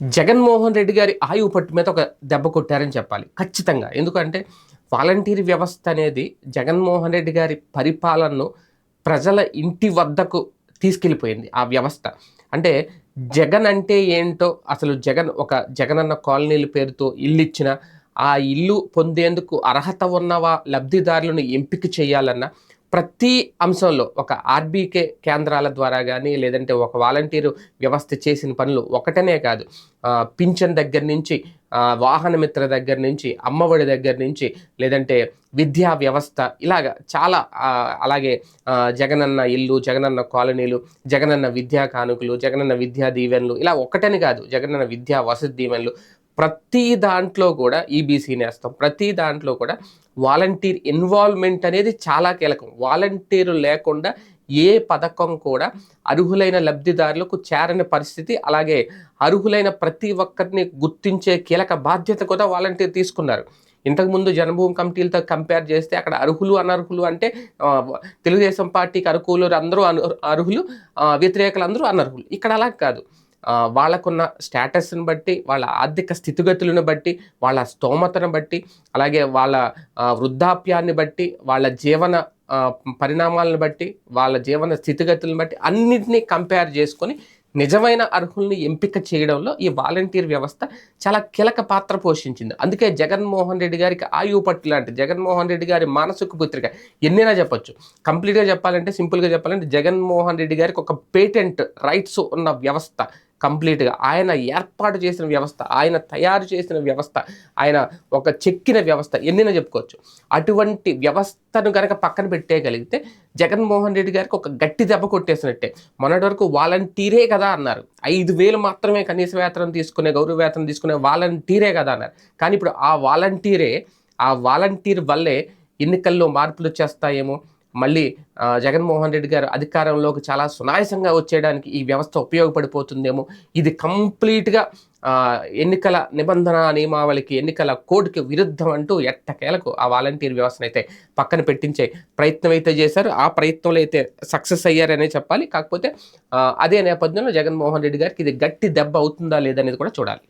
జగన్మోహన్ రెడ్డి గారి ఆయువు పట్టు మీద ఒక దెబ్బ కొట్టారని చెప్పాలి. ఖచ్చితంగా. ఎందుకంటే వాలంటీర్ వ్యవస్థ అనేది జగన్మోహన్ రెడ్డి గారి పరిపాలనను ప్రజల ఇంటి వద్దకు తీసుకెళ్ళిపోయింది ఆ వ్యవస్థ. అంటే జగన్ అంటే ఏంటో అసలు జగన్ ఒక జగన్ అన్న కాలనీల పేరుతో ఇల్లు ఇచ్చిన ఆ ఇల్లు పొందేందుకు అర్హత ఉన్నవా లబ్ధిదారులను ఎంపిక చేయాలన్న ప్రతి అంశంలో ఒక ఆర్బీకే కేంద్రాల ద్వారా కానీ లేదంటే ఒక వాలంటీరు వ్యవస్థ చేసిన పనులు ఒకటనే కాదు. పింఛన్ దగ్గర నుంచి వాహన మిత్ర దగ్గర నుంచి అమ్మఒడి దగ్గర నుంచి లేదంటే విద్యా వ్యవస్థ ఇలాగ చాలా అలాగే జగనన్న ఇల్లు జగనన్న కాలనీలు జగనన్న విద్యా కానుకలు జగనన్న విద్యా దీవెనలు ఇలా ఒకటని కాదు. జగనన్న విద్యా వసతి దీవెనలు ప్రతి దాంట్లో కూడా ఈబీసీ నేస్తాం. ప్రతి దాంట్లో కూడా వాలంటీర్ ఇన్వాల్వ్మెంట్ అనేది చాలా కీలకం. వాలంటీర్ లేకుండా ఏ పథకం కూడా అర్హులైన లబ్ధిదారులకు చేరని పరిస్థితి అలాగే అర్హులైన ప్రతి ఒక్కరిని గుర్తించే కీలక బాధ్యత కూడా వాలంటీర్ తీసుకున్నారు. ఇంతకుముందు జనభూమి కమిటీలతో కంపేర్ చేస్తే అక్కడ అర్హులు అనర్హులు అంటే తెలుగుదేశం పార్టీకి అర్హులు అందరూ అర్హులు వ్యతిరేకులు అందరూ అనర్హులు. ఇక్కడ అలా కాదు. వాళ్ళకున్న స్టేటస్ని బట్టి వాళ్ళ ఆర్థిక స్థితిగతులను బట్టి వాళ్ళ స్తోమతను బట్టి అలాగే వాళ్ళ వృద్ధాప్యాన్ని బట్టి వాళ్ళ జీవన పరిణామాలను బట్టి వాళ్ళ జీవన స్థితిగతులను బట్టి అన్నింటినీ కంపేర్ చేసుకొని నిజమైన అర్హుల్ని ఎంపిక చేయడంలో ఈ వాలంటీర్ వ్యవస్థ చాలా కీలక పాత్ర పోషించింది. అందుకే జగన్మోహన్ రెడ్డి గారికి ఆయువు పట్టు లాంటి జగన్మోహన్ రెడ్డి గారి మానసిక పుత్రిక ఎన్నైనా చెప్పొచ్చు. కంప్లీట్గా చెప్పాలంటే సింపుల్గా చెప్పాలంటే జగన్మోహన్ రెడ్డి గారికి ఒక పేటెంట్ రైట్స్ ఉన్న వ్యవస్థ కంప్లీట్గా. ఆయన ఏర్పాటు చేసిన వ్యవస్థ ఆయన తయారు చేసిన వ్యవస్థ ఆయన ఒక చెక్కిన వ్యవస్థ ఎన్నైనా చెప్పుకోవచ్చు. అటువంటి వ్యవస్థను కనుక పక్కన పెట్టేయగలిగితే జగన్మోహన్ రెడ్డి గారికి ఒక గట్టి దెబ్బ కొట్టేసినట్టే. మొన్నటి వరకు వాలంటీరే కదా అన్నారు. ఐదు వేలు మాత్రమే కనీస వేతనం తీసుకునే గౌరవ వేతనం తీసుకునే వాలంటీరే కదా అన్నారు. కానీ ఇప్పుడు ఆ వాలంటీరే ఆ వాలంటీర్ వల్లే ఎన్నికల్లో మార్పులు వచ్చేస్తాయేమో? మళ్ళీ జగన్మోహన్ రెడ్డి గారు అధికారంలోకి చాలా సునాయసంగా వచ్చేయడానికి ఈ వ్యవస్థ ఉపయోగపడిపోతుందేమో. ఇది కంప్లీట్గా ఎన్నికల నిబంధన నియమావళికి ఎన్నికల కోడ్కి విరుద్ధం అంటూ ఎట్టకేలకు ఆ వాలంటీర్ వ్యవస్థను అయితే పక్కన పెట్టించే ప్రయత్నం అయితే చేశారు. ఆ ప్రయత్నంలో అయితే సక్సెస్ అయ్యారనే చెప్పాలి. కాకపోతే అదే నేపథ్యంలో జగన్మోహన్ రెడ్డి గారికి ఇది గట్టి దెబ్బ అవుతుందా లేదనేది కూడా చూడాలి.